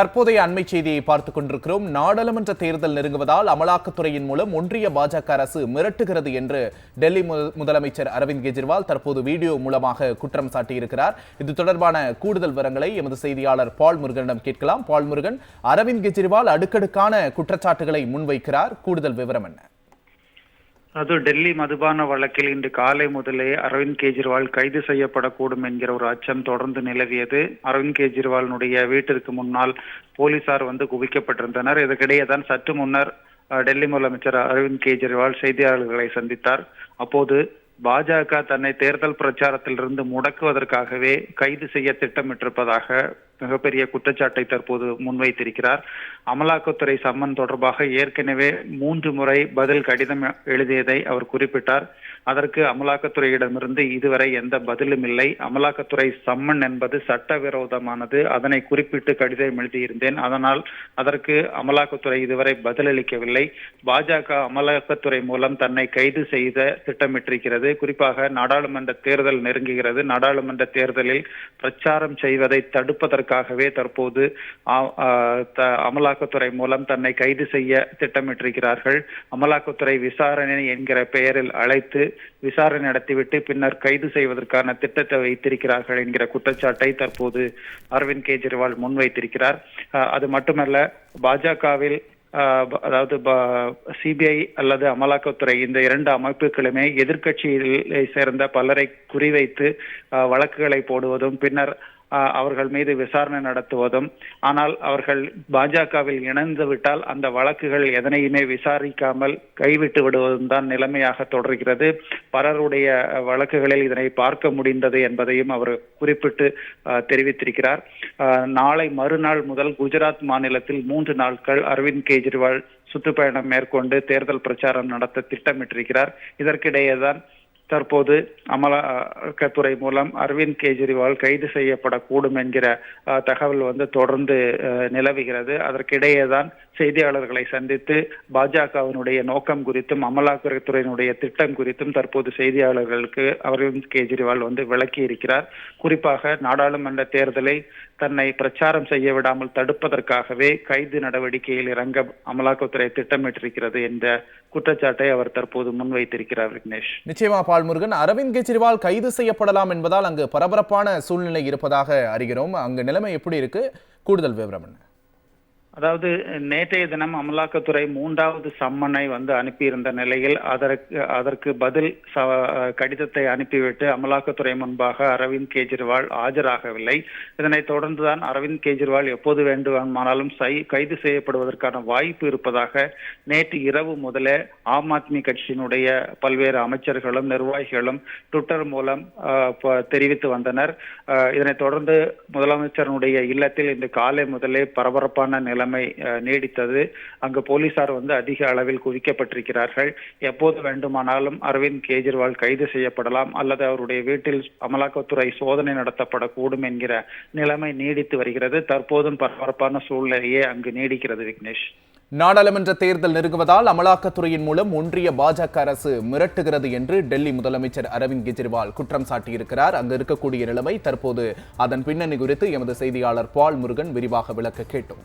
தற்போதைய அண்மை செய்தியை பார்த்துக் கொண்டிருக்கிறோம். நாடாளுமன்ற தேர்தல் நெருங்குவதால் அமலாக்கத்துறையின் மூலம் ஒன்றிய பாஜக அரசு மிரட்டுகிறது என்று டெல்லி மு- முதலமைச்சர் அரவிந்த் கெஜ்ரிவால் தற்போது வீடியோ மூலமாக குற்றம் சாட்டியிருக்கிறார். இது தொடர்பான கூடுதல் விவரங்களை எமது செய்தியாளர் பால் முருகனிடம் கேட்கலாம். பால் முருகன் அரவிந்த் கெஜ்ரிவால் அடுக்கடுக்கான குற்றச்சாட்டுகளை முன்வைக்கிறார். கூடுதல் விவரம் என்ன? அது டெல்லி மதுபான வழக்கில் இன்று காலை முதலே அரவிந்த் கெஜ்ரிவால் கைது செய்யப்படக்கூடும் என்கிற ஒரு அச்சம் தொடர்ந்து நிலவியது. அரவிந்த் கெஜ்ரிவாலினுடைய வீட்டிற்கு முன்னால் போலீசார் வந்து குவிக்கப்பட்டிருந்தனர். இதற்கிடையே தான் சற்று முன்னர் டெல்லி முதலமைச்சர் அரவிந்த் கெஜ்ரிவால் செய்தியாளர்களை சந்தித்தார். அப்போது பாஜக தன்னை தேர்தல் பிரச்சாரத்திலிருந்து முடக்குவதற்காகவே கைது செய்ய திட்டமிட்டிருப்பதாக மிகப்பெரிய குற்றச்சாட்டை தற்போது முன்வைத்திருக்கிறார். அமலாக்கத்துறை சம்மன் தொடர்பாக ஏற்கனவே மூன்று முறை பதில் கடிதம் எழுதியதை அவர் குறிப்பிட்டார். அதற்கு அமலாக்கத்துறையிடமிருந்து இதுவரை எந்த பதிலும் இல்லை. அமலாக்கத்துறை சம்மன் என்பது சட்டவிரோதமானது. அதனை குறிப்பிட்டு கடிதம் எழுதியிருந்தேன். அதனால் அதற்கு அமலாக்கத்துறை இதுவரை பதிலளிக்கவில்லை. பாஜக அமலாக்கத்துறை மூலம் தன்னை கைது செய்த திட்டமிட்டிருக்கிறது. குறிப்பாக நாடாளுமன்ற தேர்தல் நெருங்குகிறது. நாடாளுமன்ற தேர்தலில் பிரச்சாரம் செய்வதை தடுப்பதற்கு தடுப்பதற்காகவே தற்போது அமலாக்கத்துறை மூலம் தன்னை கைது செய்ய திட்டமிட்டிருக்கிறார்கள். அமலாக்கத்துறை விசாரணை என்கிற பெயரில் அழைத்து விசாரணை நடத்திவிட்டு பின்னர் கைது செய்வதற்கான திட்டத்தை வைத்திருக்கிறார்கள் என்கிற குற்றச்சாட்டை தற்போது அரவிந்த் கெஜ்ரிவால் முன்வைத்திருக்கிறார். அது மட்டுமல்ல பாஜகவில் ஆஹ் அதாவது சிபிஐ அல்லது அமலாக்கத்துறை இந்த இரண்டு அமைப்புகளுமே எதிர்கட்சியில் சேர்ந்த பலரை குறிவைத்து வழக்குகளை போடுவதும் பின்னர் அவர்கள் மீது விசாரணை நடத்துவதும் ஆனால் அவர்கள் பாஜகவில் இணைந்து விட்டால் அந்த வழக்குகள் எதனையுமே விசாரிக்காமல் கைவிட்டு விடுவதும் தான் நிலைமையாக தொடர்கிறது. பலருடைய வழக்குகளில் இதனை பார்க்க முடிந்தது என்பதையும் அவர் குறிப்பிட்டு தெரிவித்திருக்கிறார். நாளை மறுநாள் முதல் குஜராத் மாநிலத்தில் மூன்று நாட்கள் அரவிந்த் கெஜ்ரிவால் சுற்றுப்பயணம் மேற்கொண்டு தேர்தல் பிரச்சாரம் நடத்த திட்டமிட்டிருக்கிறார். இதற்கிடையேதான் தற்போது அமலாக்கத்துறை மூலம் அரவிந்த் கெஜ்ரிவால் கைது செய்யப்படக்கூடும் என்கிற தகவல் வந்து தொடர்ந்து நிலவுகிறது. அதற்கிடையே தான் செய்தியாளர்களை சந்தித்து பாஜகவினுடைய நோக்கம் குறித்தும் அமலாக்கத்துறையினுடைய திட்டம் குறித்தும் தற்போது செய்தியாளர்களுக்கு அரவிந்த் கெஜ்ரிவால் வந்து விளக்கி இருக்கிறார். குறிப்பாக நாடாளுமன்ற தேர்தலை தன்னை பிரச்சாரம் செய்ய விடாமல் தடுப்பதற்காகவே கைது நடவடிக்கையில் இறங்க அமலாக்கத்துறை திட்டமிட்டிருக்கிறது என்ற குற்றச்சாட்டை அவர் தற்போது முன்வைத்திருக்கிறார் விக்னேஷ். நிச்சயமா பால் முருகன் அரவிந்த் கெஜ்ரிவால் கைது செய்யப்படலாம் என்பதால் அங்கு பரபரப்பான சூழ்நிலை இருப்பதாக அறிகிறோம். அங்கு நிலைமை எப்படி இருக்கு? கூடுதல் விவரம் என்ன? அதாவது நேற்றைய தினம் அமலாக்கத்துறை மூன்றாவது சம்மனை வந்து அனுப்பியிருந்த நிலையில் அதற்கு அதற்கு பதில் ச- கடிதத்தை அனுப்பிவிட்டு அமலாக்கத்துறை முன்பாக அரவிந்த் கெஜ்ரிவால் ஆஜராகவில்லை. இதனைத் தொடர்ந்துதான் அரவிந்த் கெஜ்ரிவால் எப்போது வேண்டுமானாலும் சை- கைது செய்யப்படுவதற்கான வாய்ப்பு இருப்பதாக நேற்று இரவு முதலே ஆம் ஆத்மி கட்சியினுடைய பல்வேறு அமைச்சர்களும் நிர்வாகிகளும் ட்விட்டர் மூலம் தெரிவித்து வந்தனர். இதனைத் தொடர்ந்து முதலமைச்சருடைய இல்லத்தில் இன்று காலை முதலே பரபரப்பான நிலை நிலைமை நீடித்தது. அங்கு போலீசார் வந்து அதிக அளவில் குவிக்கப்பட்டிருக்கிறார்கள். எப்போது வேண்டுமானாலும் அரவிந்த் கெஜ்ரிவால் கைது செய்யப்படலாம் அல்லது அவருடைய வீட்டில் அமலாக்கத்துறை சோதனை நடத்தப்படக்கூடும் என்கிற நிலைமை நீடித்து வருகிறது. தற்போதும் பரபரப்பான சூழ்நிலையே அங்கு நீடிக்கிறது விக்னேஷ். நாடாளுமன்ற தேர்தல் நெருங்குவதால் அமலாக்கத்துறையின் மூலம் ஒன்றிய பாஜக அரசு மிரட்டுகிறது என்று டெல்லி முதலமைச்சர் அரவிந்த் கெஜ்ரிவால் குற்றம் சாட்டியிருக்கிறார். அங்கு இருக்கக்கூடிய நிலைமை தற்போது அதன் பின்னணி குறித்து எமது செய்தியாளர் பால் முருகன் விரிவாக விளக்க கேட்டோம்.